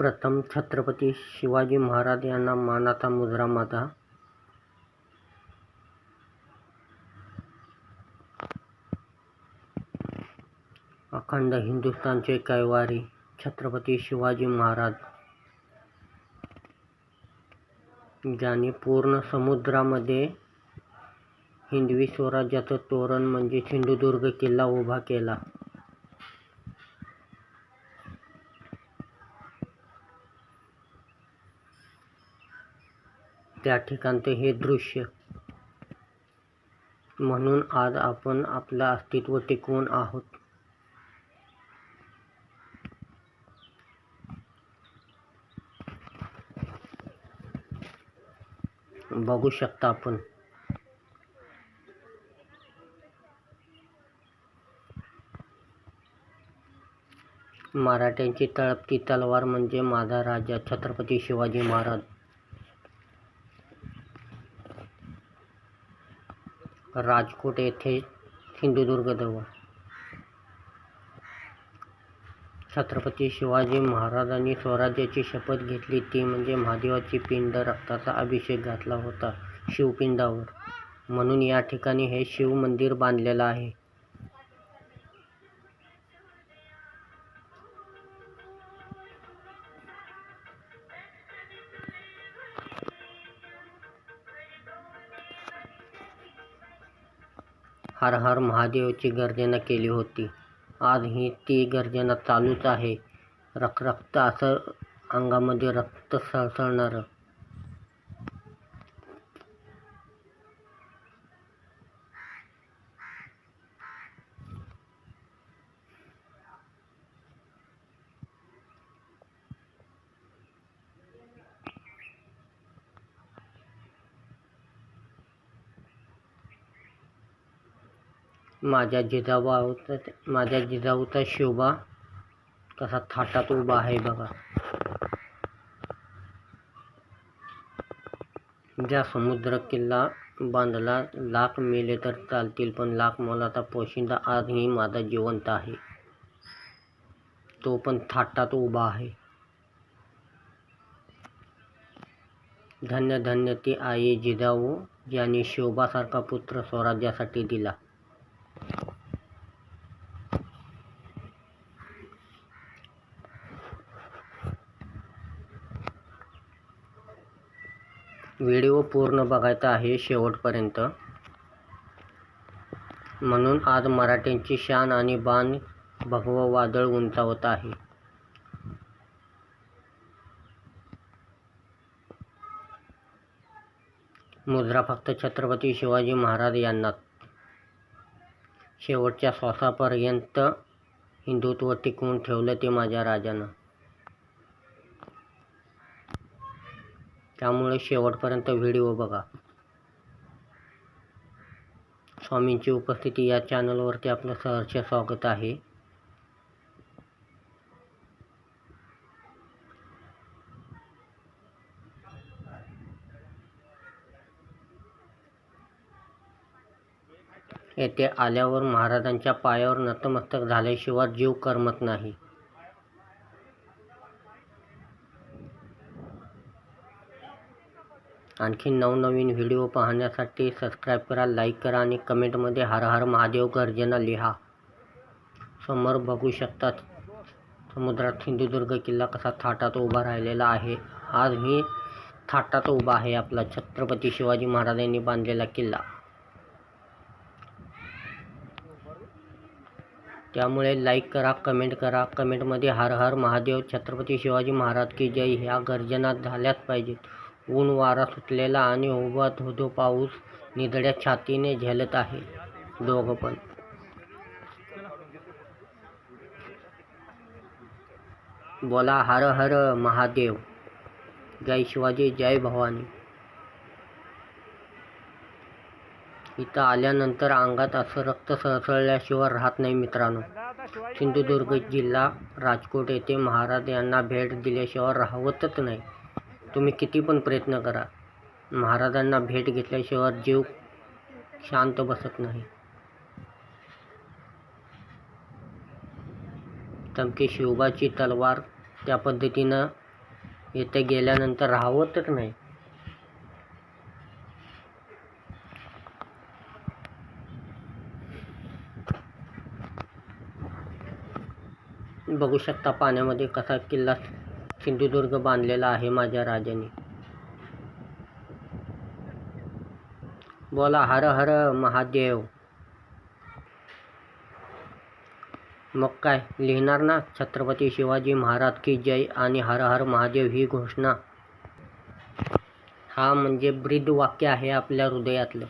प्रथम छत्रपती शिवाजी महाराज यांना मानाचा मुजरा माझा अखंड हिंदुस्थानचे कैवारी छत्रपती शिवाजी महाराज. ज्यांनी पूर्ण समुद्रामध्ये हिंदवी स्वराज्याचं तोरण म्हणजे सिंधुदुर्ग किल्ला उभा केला. त्या ठिकाणचं हे दृश्य. म्हणून आज आपण आपलं अस्तित्व टिकवून आहोत. बघू शकता आपण. मराठ्यांची तळपती तलवार म्हणजे माझा राजा छत्रपती शिवाजी महाराज. राजकोट येथे सिंधुदुर्गजवळ छत्रपती शिवाजी महाराजांनी स्वराज्याची शपथ घेतली. ती म्हणजे महादेवाची पिंड रक्ताचा अभिषेक घातला होता शिवपिंडावर. म्हणून या ठिकाणी हे शिव मंदिर बांधलेलं आहे. हर हर महादेवची गर्जना केली होती. आज ही ती गर्जना चालूच आहे. रखरखतं असं अंगामध्ये रक्त सळसळणारं. माझ्या जिजाबाऊचा माझ्या जिजाऊचा शिवबा कसा थाटात उभा आहे बघा. ज्या समुद्र किल्ला बांधला लाख मेले तर चालतील पण लाख मोलाचा पोशिंदा आजही माझा जिवंत आहे. तो पण थाटात उभा आहे. धन्य धन्य ती आई जिजाऊ ज्यांनी शोभासारखा पुत्र स्वराज्यासाठी दिला. व्हिडिओ पूर्ण बघायचा आहे शेवटपर्यंत. म्हणून आज मराठ्यांची शान आणि बाण भगवं वादळ उंचावत आहे. मुद्रा फक्त छत्रपती शिवाजी महाराज यांनाच शेवटच्या श्वासापर्यंत हिंदुत्व टिकवून ठेवलं ते माझ्या राजानं. त्यामुळे शेवटपर्यंत व्हिडिओ बघा. स्वामींची उपस्थिती या चॅनलवरती आपलं सहर्ष स्वागत आहे. येथे आल्यावर महाराजांच्या पायावर नतमस्तक झाल्याशिवाय जीव करमत नाही. आणखी नवनवीन व्हिडिओ पाहण्यासाठी सबस्क्राईब करा लाईक करा आणि कमेंटमध्ये हर हर महादेव गर्जना लिहा. समोर बघू शकता समुद्रात सिंधुदुर्ग किल्ला कसा थाटात उभा राहिलेला आहे. आज थाटात उभा आहे आपला छत्रपती शिवाजी महाराजांनी बांधलेला किल्ला. त्यामुळे लाईक करा कमेंट करा. कमेंटमध्ये हर हर महादेव छत्रपती शिवाजी महाराज की जय ह्या गर्जना झाल्याच पाहिजेत. ऊन वारा सुटलेला आणि उभा धोधो पाऊस निधड्या छातीने झेलत आहे. दोघं पण. बोला हर हर महादेव. जय शिवाजी जय भवानी. इथं आल्यानंतर अंगात असं रक्त सळसळल्याशिवाय राहत नाही मित्रांनो. सिंधुदुर्ग जिल्हा राजकोट येथे महाराज यांना भेट दिल्याशिवाय राहवतच नाही. तुम्ही किती पण प्रयत्न करा. महाराजांना भेट घेतल्याशिवाय जीव शांत बसत नाही. तमकी शिवबाची तलवार त्या पद्धतीनं येथे गेल्यानंतर राहवतच नाही. बघू शकता पाण्यामध्ये कसा किल्ला सिंधुदुर्ग बांधलेला आहे माझ्या राजाने. बोला हर हर महादेव. मग काय? लिहिणार ना? छत्रपती शिवाजी महाराज की जय आणि हर हर महादेव ही घोषणा. हा म्हणजे ब्रीद वाक्य आहे आपल्या हृदयातलं.